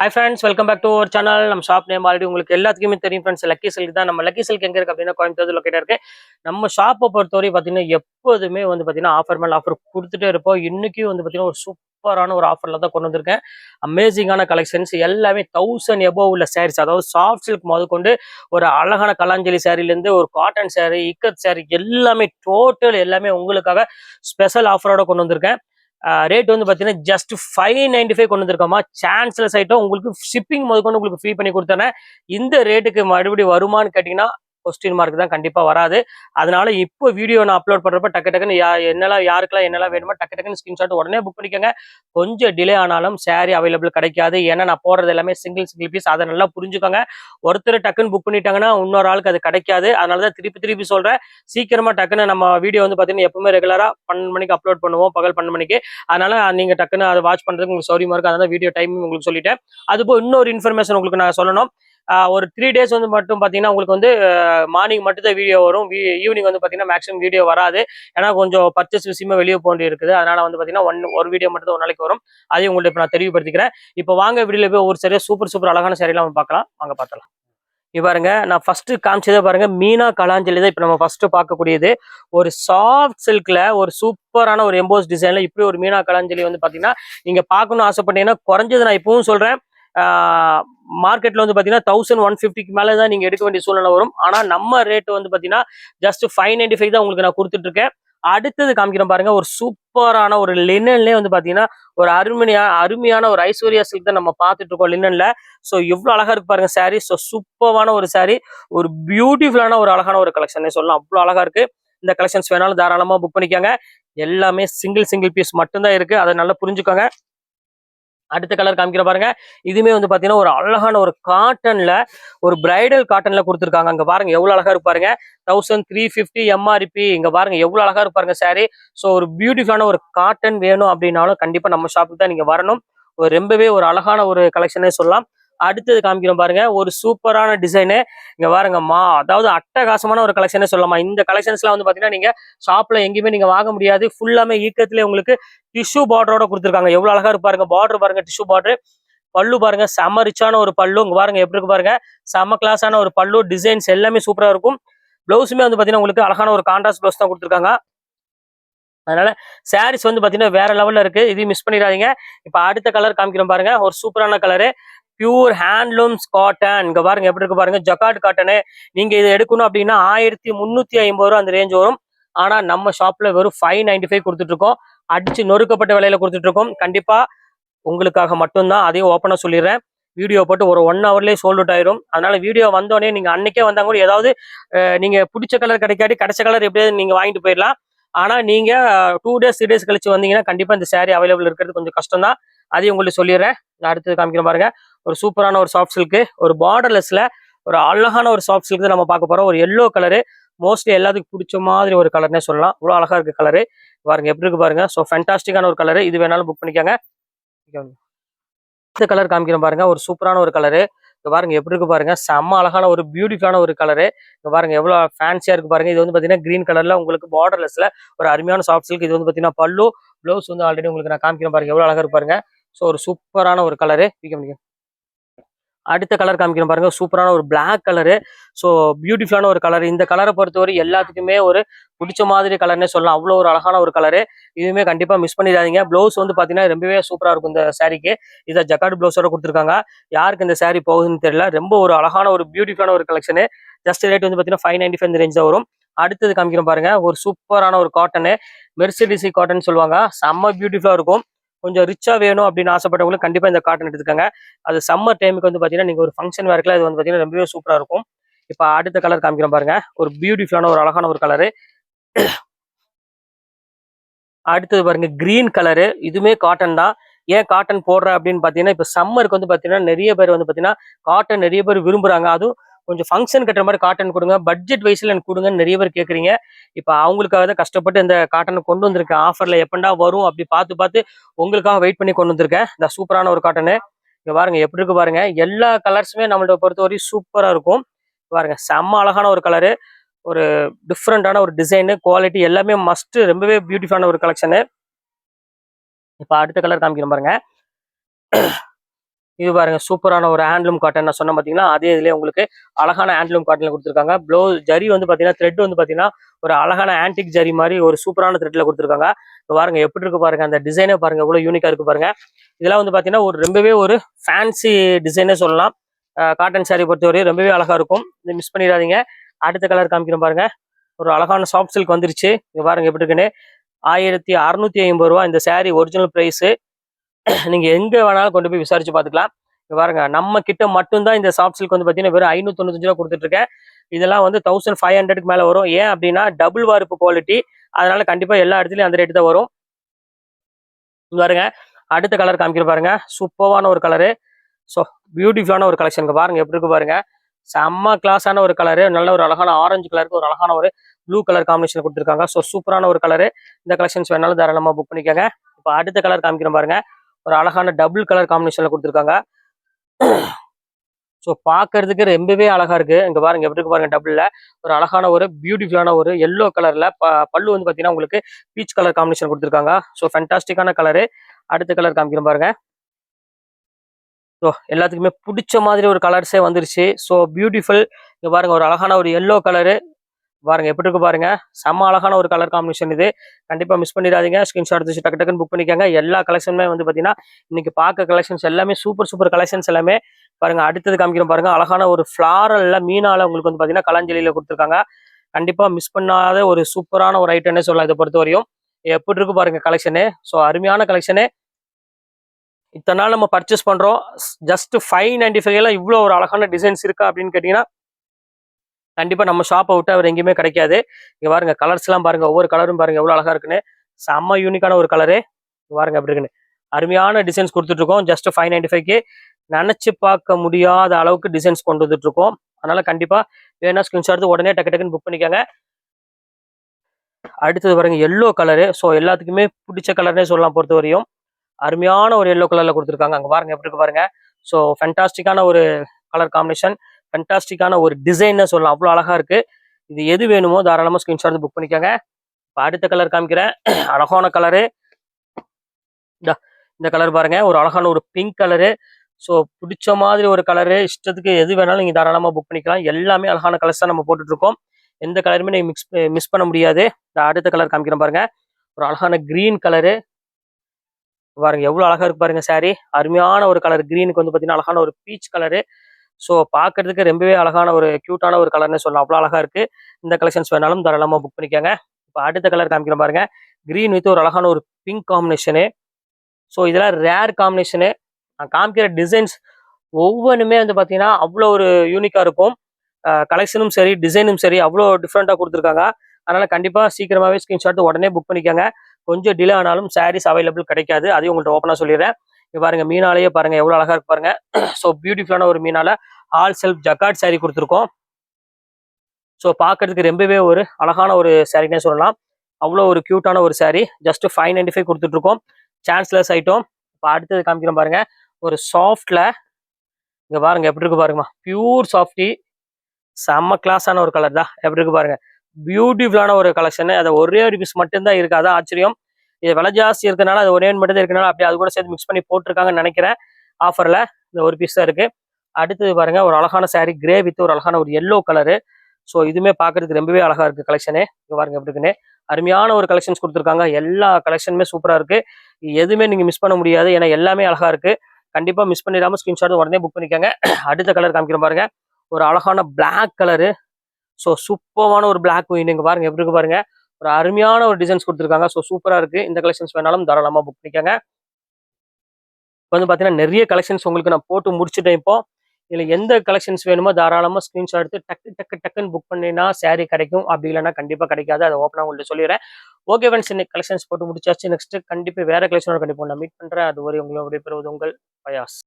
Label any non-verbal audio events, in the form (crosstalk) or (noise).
Hi friends welcome back to our channel நம்ம shop name already உங்களுக்கு எல்லாத்துக்குமே தெரியும் ஃப்ரெண்ட்ஸ் லக்கி சில்க் தான். நம்ம லக்கி சில்க் எங்க இருக்கு அப்படின்னா கோயம்புத்தூர் லொக்கேட்டாக இருக்கு. நம்ம ஷாப்பை பொறுத்தவரை பார்த்தீங்கன்னா எப்போதுமே வந்து பார்த்தீங்கன்னா ஆஃபர் மேலே ஆஃபர் கொடுத்துட்டே இருப்போம். இன்னைக்கு வந்து பார்த்தீங்கன்னா ஒரு சூப்பரான ஒரு ஆஃபரில் தான் கொண்டு வந்திருக்கேன். அமேசிங்கான கலெக்ஷன்ஸ் எல்லாமே தௌசண்ட் எபோவ் உள்ள சாரீஸ் அதாவது சாஃப்ட் சில்க் முதற்கொண்டு ஒரு அழகான கலாஞ்சலி சாரிலேருந்து ஒரு காட்டன் saree இக்கத் saree எல்லாமே டோட்டல் எல்லாமே உங்களுக்காக ஸ்பெஷல் ஆஃபரோட கொண்டு வந்திருக்கேன். ரேட் வந்து பார்த்தீங்கன்னா ஜஸ்ட் ஃபைவ் நைன்டி ஃபைவ் கொண்டு வந்திருக்கோமா. சான்ஸ்லெஸ் ஐட்டம் உங்களுக்கு ஷிப்பிங் முதற்கொண்டு உங்களுக்கு ஃப்ரீ பண்ணி கொடுத்தேன். இந்த ரேட்டுக்கு மறுபடியும் வருமான்னு கேட்டிங்கன்னா கொஸ்டின் மார்க் தான் கண்டிப்பாக வராது. அதனால இப்போ வீடியோ நான் அப்லோட் பண்ணுறப்ப டக்கு டக்குன்னு யா என்னெல்லாம் யாருக்கெல்லாம் என்னெல்லாம் வேணுமோ டக்கு டக்குன்னு ஸ்கிரீன்ஷாட் உடனே புக் பண்ணிக்கோங்க. கொஞ்சம் டிலே ஆனாலும் saree அவைலபிள் கிடைக்காது. ஏன்னா நான் போடுறது எல்லாமே சிங்கிள் சிங்கிள் பீஸ் அதை நல்லா புரிஞ்சுக்கோங்க. ஒருத்தர் டக்குன்னு புக் பண்ணிட்டாங்கன்னா இன்னொரு ஆளுக்கு அது கிடைக்காது. அதனால தான் திருப்பி திருப்பி சொல்கிறேன் சீக்கிரமா டக்குன்னு நம்ம வீடியோ வந்து பார்த்தீங்கன்னா எப்பவுமே ரெகுலராக பன்னெண்டு மணிக்கு அப்லோட் பண்ணுவோம். பகல் பன்னெண்டு மணிக்கு. அதனால நீங்கள் டக்குன்னு அதை வாட்ச் பண்ணுறதுக்கு உங்களுக்கு சௌரியமாக இருக்கும் அதனால வீடியோ டைம் உங்களுக்கு சொல்லிட்டேன். அதுபோல் இன்னொரு இன்ஃபர்மேஷன் உங்களுக்கு நான் சொல்லணும். ஒரு த்ரீ டேஸ் வந்து மட்டும் பார்த்தீங்கன்னா உங்களுக்கு வந்து மார்னிங் மட்டும்தான் வீடியோ வரும். ஈவினிங் வந்து பார்த்தீங்கன்னா மேக்ஸிமம் வீடியோ வராது. ஏன்னா கொஞ்சம் பர்ச்சேஸ் விஷயமா வெளியே போக இருக்குது அதனால வந்து பார்த்தீங்கன்னா ஒன் ஒரு வீடியோ மட்டும் ஒரு நாளைக்கு வரும். அதையும் உங்கள்கிட்ட இப்போ நான் தெரிவிப்படுத்திக்கிறேன் இப்போ வாங்க வீடியோல போய் ஒரு சரியாக சூப்பர் சூப்பர் அழகான சரியெல்லாம் நம்ம பார்க்கலாம். வாங்க பார்த்தலாம் இது பாருங்க நான் ஃபர்ஸ்ட் காமிச்சதே பாருங்க மீனா கலாஞ்சலி தான் இப்போ நம்ம ஃபர்ஸ்ட் பார்க்கக்கூடியது. ஒரு சாஃப்ட் சில்க்ல ஒரு சூப்பரான ஒரு எம்போஸ் டிசைன்ல இப்படி ஒரு மீனா கலாஞ்சலி வந்து பாத்தீங்கன்னா நீங்க பார்க்கணும்னு ஆசைப்பட்டீங்கன்னா குறைஞ்சது நான் இப்பவும் சொல்றேன். மார்க்கெட்ல வந்து பாத்தீங்கன்னா தௌசண்ட் ஒன் ஃபிஃப்டிக்கு மேலே தான் நீங்க எடுக்க வேண்டிய சூழ்நிலை வரும். ஆனா நம்ம ரேட் வந்து பாத்தீங்கன்னா ஜஸ்ட் ஃபைவ் நைன்டி ஃபைவ் தான் உங்களுக்கு நான் கொடுத்துட்டு இருக்கேன் அடுத்தது காமிக்கிறேன் பாருங்க ஒரு சூப்பரான ஒரு லினன்லேயே வந்து பாத்தீங்கன்னா ஒரு அருமையா அருமையான ஒரு ஐஸ்வர்யா சில்க் தான் நம்ம பார்த்துட்டு இருக்கோம் லினன்ல ஸோ எவ்வளவு அழகா இருக்கு பாருங்க saree. ஸோ சூப்பரான ஒரு saree. ஒரு பியூட்டிஃபுல்லான ஒரு அழகான ஒரு கலெக்ஷன் சொல்லலாம். அவ்வளோ அழகா இருக்கு. இந்த கலெக்ஷன்ஸ் வேணாலும் தாராளமா புக் பண்ணிக்கோங்க. எல்லாமே சிங்கிள் சிங்கிள் பீஸ் மட்டும்தான் இருக்கு. அதை நல்லா புரிஞ்சுக்கோங்க. அடுத்த கலர் காமிக்கிற பாருங்க. இதுமே வந்து பாத்தீங்கன்னா ஒரு அழகான ஒரு காட்டன்ல ஒரு பிரைடல் காட்டன்ல கொடுத்துருக்காங்க. அங்க பாருங்க எவ்வளவு அழகா இருப்பாருங்க தௌசண்ட் த்ரீ ஃபிஃப்டி எம்ஆர்பி இங்க பாருங்க எவ்வளவு அழகா இருப்பாருங்க சாரி ஸோ ஒரு பியூட்டிஃபுல்லான ஒரு காட்டன் வேணும் அப்படின்னாலும் கண்டிப்பா நம்ம ஷாப்புக்கு தான் நீங்க வரணும். ரொம்பவே ஒரு அழகான ஒரு கலெக்ஷனே சொல்லலாம். அடுத்தது காமிக்கிறோம் பாருங்க. ஒரு சூப்பரான டிசைனு இங்க பாருங்க மா அதாவது அட்டகாசமான ஒரு கலெக்ஷனே சொல்லலாமா? இந்த கலெக்ஷன்ஸ்லாம் வந்து பாத்தீங்கன்னா நீங்க ஷாப்ல எங்கேயுமே நீங்க வாங்க முடியாது. ஃபுல்லாமே ஈக்கத்திலே உங்களுக்கு டிஷ்யூ பார்டரோட கொடுத்துருக்காங்க. எவ்வளவு அழகா இருப்பாருங்க பார்டர் பாருங்க டிஷ்யூ பார்டர் பல்லு பாருங்க செம ரிச்சான ஒரு பல்லு. இங்க பாருங்க எப்படி இருக்கு பாருங்க. செம கிளாஸான ஒரு பல்லு. டிசைன்ஸ் எல்லாமே சூப்பரா இருக்கும். பிளவுஸுமே வந்து பாத்தீங்கன்னா உங்களுக்கு அழகான ஒரு கான்ட்ராஸ்ட் பிளவுஸ் தான் கொடுத்துருக்காங்க. அதனால சாரீஸ் வந்து பாத்தீங்கன்னா வேற லெவல்ல இருக்கு. இதையும் மிஸ் பண்ணிடாதீங்க. இப்ப அடுத்த கலர் காமிக்கிறோம் பாருங்க. ஒரு சூப்பரான கலரு பியூர் ஹேண்ட்லூம்ஸ் காட்டன் இங்கே பாருங்க எப்படி இருக்கு பாருங்க? ஜக்காட் காட்டனு நீங்க இதை எடுக்கணும் அப்படின்னா ஆயிரத்தி முந்நூற்றி ஐம்பது ரூபா அந்த ரேஞ்ச் வரும். ஆனால் நம்ம ஷாப்பில் வெறும் ஃபைவ் நைன்டி ஃபைவ் கொடுத்துட்ருக்கோம் அடித்து அடிச்சு நொறுக்கப்பட்ட விலையில கொடுத்துட்ருக்கோம் கண்டிப்பாக உங்களுக்காக மட்டும்தான் அதையும் ஓப்பனாக சொல்லிடுறேன். வீடியோ போட்டு ஒரு ஒன் ஹவர்லேயே சோல்ட் அவுட் ஆயிரும். அதனால வீடியோ வந்தோடனே நீங்கள் அன்னைக்கே வந்தால் கூட ஏதாவது நீங்கள் பிடிச்ச கலர் கிடைக்காட்டி கிடைச்ச கலர் எப்படியாவது நீங்கள் வாங்கிட்டு போயிடலாம். ஆனால் நீங்கள் டூ டேஸ் த்ரீ டேஸ் கழிச்சு வந்தீங்கன்னா கண்டிப்பாக இந்த சேரீ அவைலபிள் இருக்கிறது கொஞ்சம் கஷ்டம் தான் அதையும் உங்களுக்கு சொல்லிடுறேன். நான் அடுத்தது காமிக்கிறேன் பாருங்க. ஒரு சூப்பரான ஒரு சாஃப்ட் சில்க்கு ஒரு பார்டர்லெஸ்ல ஒரு அழகான ஒரு சாஃப்ட் சில்க் நம்ம பார்க்க போறோம். ஒரு எல்லோ கலரு மோஸ்ட்லி எல்லாத்துக்கும் பிடிச்ச மாதிரி ஒரு கலர்னே சொல்லலாம். இவ்வளோ அழகா இருக்கு கலரு பாருங்க எப்படி இருக்கு பாருங்க. ஸோ ஃபென்டாஸ்டிக்கான ஒரு கலரு இது வேணாலும் புக் பண்ணிக்கோங்க. அடுத்த கலர் காமிக்கிறேன் பாருங்க. ஒரு சூப்பரான ஒரு கலரு இங்கே பாருங்க எப்படி இருக்கு பாருங்க. செம்ம அழகான ஒரு பியூட்டிஃபுல்லான ஒரு கலரு இங்கே பாருங்க எவ்வளோ ஃபேன்சியா இருக்கு பாருங்க. இது வந்து பாத்தீங்கன்னா கிரீன் கலர்ல உங்களுக்கு பார்டர்லெஸ்ல ஒரு அருமையான சாஃப்ட் சில்க் இது வந்து பாத்தீங்கன்னா பல்லு ப்ளவுஸ் வந்து ஆல்ரெடி உங்களுக்கு நான் காமிக்கிறேன் பாருங்க. எவ்வளோ அழகா இருக்கு பாருங்க. ஸோ ஒரு சூப்பரான ஒரு கலரு அடுத்த கலர் காமிக்கிறேன் பாருங்க. சூப்பரான ஒரு பிளாக் கலரு ஸோ பியூட்டிஃபுல்லான ஒரு கலர் இந்த கலரை பொறுத்தவரை எல்லாத்துக்குமே ஒரு பிடிச்ச மாதிரி கலர்னே சொல்லலாம். அவ்வளோ ஒரு அழகான ஒரு கலரு இதுவுமே கண்டிப்பா மிஸ் பண்ணிடாதீங்க. ப்ளவுஸ் வந்து பாத்தீங்கன்னா ரொம்பவே சூப்பரா இருக்கும் இந்த சாரீக்கு இதை ஜக்காடு ப்ளவுஸோட கொடுத்துருக்காங்க. யாருக்கு இந்த saree போகுதுன்னு தெரியல. ரொம்ப ஒரு அழகான ஒரு பியூட்டிஃபுல்லான ஒரு கலெக்ஷனு ஜஸ்ட் ரேட் வந்து பாத்தீங்கன்னா ஃபைவ் நைன்டி ஃபைவ் ரேஞ்ச் தான் வரும். அடுத்தது காமிக்கிறோம் பாருங்க. ஒரு சூப்பரான ஒரு காட்டனு மெர்சிடிசி காட்டன் சொல்லுவாங்க. செம்ம பியூட்டிஃபுல்லா இருக்கும். கொஞ்சம் ரிச்சாக வேணும் அப்படின்னு ஆசைப்பட்டவங்களும் கண்டிப்பாக இந்த காட்டன் எடுத்துக்கோங்க. அது சம்மர் டைமுக்கு வந்து பார்த்தீங்கன்னா நீங்கள் ஒரு ஃபங்க்ஷன் வேர்க்கல இது வந்து பார்த்தீங்கன்னா ரொம்பவே சூப்பராக இருக்கும். இப்போ அடுத்த கலர் காமிக்கிறோம் பாருங்க. ஒரு பியூட்டிஃபுல்லான ஒரு அழகான ஒரு கலரு அடுத்தது பாருங்க கிரீன் கலரு இதுவுமே காட்டன் தான். ஏன் காட்டன் போடுற அப்படின்னு பார்த்தீங்கன்னா இப்போ சம்மருக்கு வந்து பார்த்தீங்கன்னா நிறைய பேர் வந்து பார்த்தீங்கன்னா காட்டன் நிறைய பேர் விரும்புகிறாங்க அதுவும் கொஞ்சம் ஃபங்க்ஷன் கட்டுற மாதிரி காட்டன் கொடுங்க. பட்ஜெட் வைஸில் எனக்கு கொடுங்கன்னு நிறைய பேர் கேட்குறீங்க இப்போ அவங்களுக்காக தான் கஷ்டப்பட்டு இந்த காட்டனை கொண்டு வந்திருக்கேன். ஆஃபரில் எப்பண்டா வரும் அப்படி பார்த்து பார்த்து உங்களுக்காக வெயிட் பண்ணி கொண்டு வந்திருக்கேன். இந்த சூப்பரான ஒரு காட்டனு இங்கே பாருங்க எப்படி இருக்கு பாருங்க. எல்லா கலர்ஸுமே நம்மள்ட்ட பொறுத்தவரை சூப்பராக இருக்கும். பாருங்க செம்ம அழகான ஒரு கலரு ஒரு டிஃப்ரெண்டான ஒரு டிசைனு குவாலிட்டி எல்லாமே மஸ்ட்டு ரொம்பவே பியூட்டிஃபுல்லான ஒரு கலெக்ஷனு இப்போ அடுத்த கலர் காமிக்கிறேன் பாருங்க. இது பாருங்க சூப்பரான ஒரு ஹேண்ட்லூம் காட்டன் நான் சொன்ன பார்த்தீங்கன்னா அதே இதுலேயே உங்களுக்கு அழகான ஹேண்ட்லூம் காட்டன்ல கொடுத்துருக்காங்க. ப்ளோ ஜரி வந்து பார்த்தீங்கன்னா த்ரெட் வந்து பார்த்தீங்கன்னா ஒரு அழகான ஆன்டிக் ஜரி மாதிரி ஒரு சூப்பரான த்ரெட்ல கொடுத்துருக்காங்க. பாருங்க எப்படி இருக்கு பாருங்க அந்த டிசைனே பாருங்க எவ்வளோ யூனிக்கா இருக்கு பாருங்க. இதெல்லாம் வந்து பார்த்தீங்கன்னா ஒரு ரொம்பவே ஒரு ஃபேன்சி டிசைனே சொல்லலாம். காட்டன் சாரி பொறுத்தவரை ரொம்பவே அழகா இருக்கும். இது மிஸ் பண்ணிடாதீங்க. அடுத்த கலர் காமிக்கிறோம் பாருங்க. ஒரு அழகான சாஃப்ட் சில்க் வந்துருச்சு. இங்கே பாருங்க எப்படி இருக்குன்னு. ஆயிரத்தி அறுநூத்தி ஐம்பது ரூபா இந்த saree ஒரிஜினல் ப்ரைஸு (clears throat) நீங்க எங்கே வேணாலும் கொண்டு போய் விசாரிச்சு பார்த்துக்கலாம். பாருங்க நம்ம கிட்ட மட்டும்தான் இந்த சாஃப்ட் சில்க் வந்து பார்த்தீங்கன்னா வெறும் ஐநூத்தி தொண்ணூத்தஞ்சு ரூபா கொடுத்துட்டு இதெல்லாம் வந்து தௌசண்ட் ஃபைவ் ஹண்ட்ரட்க்கு மேலே வரும். ஏன் அப்படின்னா டபுள் வார்ப்பு குவாலிட்டி அதனால கண்டிப்பாக எல்லா இடத்துலையும் அந்த ரேட்டு தான் வரும். பாருங்க அடுத்த கலர் காமிக்கிற பாருங்க. சூப்பரான ஒரு கலரு ஸோ பியூட்டிஃபுல்லான ஒரு கலெக்ஷனுக்கு பாருங்க எப்படி இருக்கு பாருங்க. செம்ம கிளாஸான ஒரு கலரு நல்ல ஒரு அழகான ஆரஞ்சு கலருக்கு ஒரு அழகான ஒரு ப்ளூ கலர் காம்பினேஷன் கொடுத்துருக்காங்க. ஸோ சூப்பரான ஒரு கலரு இந்த கலெக்ஷன்ஸ் வேணாலும் தாராளமாக புக் பண்ணிக்கோங்க. இப்போ அடுத்த கலர் காமிக்கிறோம் பாருங்க. ஒரு அழகான டபுள் கலர் காம்பினேஷன்ல கொடுத்துருக்காங்க. ஸோ பார்க்கறதுக்கு ரொம்பவே அழகா இருக்கு. இங்க பாருங்க எப்படி இருக்கு பாருங்க டபுள்ல ஒரு அழகான ஒரு பியூட்டிஃபுல்லான ஒரு எல்லோ கலர்ல பல்லு வந்து பாத்தீங்கன்னா உங்களுக்கு பீச் கலர் காம்பினேஷன் கொடுத்துருக்காங்க. ஸோ ஃபென்டாஸ்டிக்கான கலரு அடுத்த கலர் காமிக்கிற பாருங்க. ஸோ எல்லாத்துக்குமே பிடிச்ச மாதிரி ஒரு கலர்ஸே வந்துருச்சு. ஸோ பியூட்டிஃபுல் இங்க பாருங்க ஒரு அழகான ஒரு எல்லோ கலரு பாருங்க எப்படி இருக்கு பாருங்க. செம்ம அழகான ஒரு கலர் காம்பினேஷன் இது. கண்டிப்பா மிஸ் பண்ணிடாதீங்க. ஸ்கிரீன்ஷாட் எடுத்து டக்கு டக்குன்னு புக் பண்ணிக்கங்க. எல்லா கலெக்ஷனுமே வந்து பாத்தீங்கன்னா இன்னைக்கு பார்க்க கலெக்ஷன்ஸ் எல்லாமே சூப்பர் சூப்பர் கலெக்ஷன்ஸ் எல்லாமே பாருங்க அடுத்தது காமிக்கிறோம் பாருங்க. அழகான ஒரு ஃபிளாரல்ல மீனால உங்களுக்கு வந்து பாத்தீங்கன்னா கலாஞ்சலியில கொடுத்துருக்காங்க. கண்டிப்பா மிஸ் பண்ணாத ஒரு சூப்பரான ஒரு ஐட்டம்னே சொல்லலாம் இதை பொறுத்த வரையும் எப்படி இருக்கு பாருங்க கலெக்ஷனு ஸோ அருமையான கலெக்ஷனு இத்தனை நாள் நம்ம பர்ச்சேஸ் பண்றோம். ஜஸ்ட் ஃபைவ் நைன்டி ஃபைவ்ல இவ்வளோ ஒரு அழகான டிசைன்ஸ் இருக்கா அப்படின்னு கேட்டீங்கன்னா கண்டிப்பாக நம்ம ஷாப்பை விட்டு அவர் எங்கேயுமே கிடைக்காது. இங்கே பாருங்க கலர்ஸ் எல்லாம் பாருங்க ஒவ்வொரு கலரும் பாருங்க எவ்வளோ அழகா இருக்குன்னு. செம்ம யூனிக்கான ஒரு கலரு பாருங்க அப்படி இருக்குன்னு. அருமையான டிசைன்ஸ் கொடுத்துட்ருக்கோம் ஜஸ்ட் ஃபைவ் நைன்டி ஃபைவ்க்கு நினச்சி பார்க்க முடியாத அளவுக்கு டிசைன்ஸ் கொண்டு வந்துட்டு இருக்கோம் கண்டிப்பாக வேணா ஸ்கிரீன்ஷாட் எடுத்து உடனே டக்கு டக்குன்னு புக் பண்ணிக்கோங்க. அடுத்தது பாருங்க எல்லோ கலரு ஸோ எல்லாத்துக்குமே பிடிச்ச கலர்னே சொல்லலாம் பொறுத்த வரையும் அருமையான ஒரு எல்லோ கலரில் கொடுத்துருக்காங்க. அங்கே பாருங்க எப்படி இருக்கு பாருங்க. ஸோ ஃபென்டாஸ்டிக்கான ஒரு கலர் காம்பினேஷன் ஃபண்டாஸ்டிக்கான ஒரு டிசைன்னு சொல்லலாம். அவ்வளோ அழகா இருக்கு. இது எது வேணுமோ தாராளமாக ஸ்க்ரீன்ஷாட் புக் பண்ணிக்கோங்க. இப்போ அடுத்த கலர் காமிக்கிறேன் (clears throat) அழகான கலரு இந்த கலர் பாருங்க. ஒரு அழகான ஒரு பிங்க் கலரு ஸோ பிடிச்ச மாதிரி ஒரு கலரு இஷ்டத்துக்கு எது வேணாலும் நீங்கள் தாராளமாக புக் பண்ணிக்கலாம். எல்லாமே அழகான கலர்ஸ் தான் நம்ம போட்டுட்டு இருக்கோம் எந்த கலருமே நீங்கள் மிக்ஸ் மிஸ் பண்ண முடியாது. இந்த அடுத்த கலர் காமிக்கிறேன் பாருங்க. ஒரு அழகான கிரீன் கலரு பாருங்க எவ்வளோ அழகா இருக்கு பாருங்க சாரி அருமையான ஒரு கலர் கிரீனுக்கு வந்து பாத்தீங்கன்னா அழகான ஒரு பீச் கலரு ஸோ பார்க்கறதுக்கு ரொம்பவே அழகான ஒரு க்யூட்டான ஒரு கலர்னு சொல்லலாம். அவ்வளோ அழகாக இருக்குது இந்த கலெக்ஷன்ஸ் வேணாலும் தாராளமாக புக் பண்ணிக்கோங்க. இப்போ அடுத்த கலர் காமிக்கிறேன் பாருங்க. க்ரீன் வித் ஒரு அழகான ஒரு பிங்க் காம்பினேஷனு ஸோ இதெல்லாம் ரேர் காம்பினேஷனு நான் காமிக்கிற டிசைன்ஸ் ஒவ்வொன்றுமே வந்து பார்த்தீங்கன்னா அவ்வளோ ஒரு யூனிக்காக இருக்கும். கலெக்ஷனும் சரி டிசைனும் சரி அவ்வளோ டிஃப்ரெண்ட்டாக கொடுத்துருக்காங்க. அதனால் கண்டிப்பாக சீக்கிரமாகவே ஸ்க்ரீன்ஷாட் உடனே புக் பண்ணிக்கோங்க. கொஞ்சம் டிலே ஆனாலும் சாரீஸ் அவைலபிள் கிடைக்காது. அதையும் உங்கள்கிட்ட ஓப்பனாக சொல்லிடுறேன். இங்க பாருங்க மீனாலேயே பாருங்க எவ்வளோ அழகா இருக்கு பாருங்க. ஸோ பியூட்டிஃபுல்லான ஒரு மீனால ஆல் செல்ஃப் ஜக்காட் saree கொடுத்துருக்கோம். ஸோ பார்க்கறதுக்கு ரொம்பவே ஒரு அழகான ஒரு சாரினே சொல்லலாம். அவ்வளோ ஒரு க்யூட்டான ஒரு sari just five ninety five கொடுத்துட்ருக்கோம் சான்ஸ்லெஸ் ஐட்டம் இப்போ அடுத்தது காமிக்கிறோம் பாருங்க. ஒரு சாஃப்ட்ல இங்க பாருங்க எப்படி இருக்கு பாருங்கம்மா. பியூர் சாஃப்டி செம்ம கிளாஸான ஒரு கலர் தான். எப்படி இருக்கு பாருங்க. பியூட்டிஃபுல்லான ஒரு கலெக்ஷன் அது ஒரே ஒரு பீஸ் மட்டும்தான் இருக்காதான் ஆச்சரியம். இது விலை ஜாஸ்தி இருக்கனால அது ஒரே மட்டும் தான் இருக்கனால அப்படியே அது கூட சேர்த்து மிக்ஸ் பண்ணி போட்டிருக்காங்கன்னு நினைக்கிறேன். ஆஃபர்ல இந்த ஒரு பீஸ் தான் இருக்கு. அடுத்தது பாருங்க ஒரு அழகான saree கிரே வித் ஒரு அழகான ஒரு எல்லோ கலரு ஸோ இதுவுமே பார்க்கறதுக்கு ரொம்பவே அழகா இருக்கு கலெக்ஷனே இங்கே பாருங்க எப்படி இருக்குன்னு. அருமையான ஒரு கலெக்ஷன்ஸ் கொடுத்துருக்காங்க. எல்லா கலெக்ஷனுமே சூப்பரா இருக்கு. எதுவுமே நீங்க மிஸ் பண்ண முடியாது. ஏன்னா எல்லாமே அழகா இருக்கு. கண்டிப்பா மிஸ் பண்ணிடாம ஸ்கிரீன்ஷாட் உடனே புக் பண்ணிக்கோங்க. அடுத்த கலர் காமிக்கிறேன் பாருங்க. ஒரு அழகான பிளாக் கலரு ஸோ சூப்பரான ஒரு பிளாக் குயின் இங்கே பாருங்க எப்படி இருக்கு பாருங்க. ஒரு அருமையான ஒரு டிசைன்ஸ் கொடுத்துருக்காங்க. ஸோ சூப்பராக இருக்குது இந்த கலெக்ஷன்ஸ் வேணாலும் தாராளமாக புக் பண்ணிக்கோங்க. இப்போ வந்து பார்த்தீங்கன்னா நிறைய கலெக்ஷன்ஸ் உங்களுக்கு நான் போட்டு முடிச்சுட்டேன் இப்போ. இதில் எந்த கலெக்ஷன்ஸ் வேணுமோ தாராளமாக ஸ்க்ரீன்ஷாட் எடுத்து டக்கு டக்கு டக்குன்னு புக் பண்ணினா சேரீ கிடைக்கும். அப்படி இல்லைனா கண்டிப்பாக கிடைக்காது. அதை ஓப்பனாக உங்கள்கிட்ட சொல்லிடுறேன். ஓகே ஃப்ரெண்ட்ஸ் இன்னைக்கு கலெக்ஷன்ஸ் போட்டு முடிச்சாச்சு. நெக்ஸ்ட் கண்டிப்பாக வேற கலெக்ஷனோட கண்டிப்பாக நான் மீட் பண்ணுறேன் அது வரை உங்களை விடைபெறுவது உங்கள் பயாஸ்.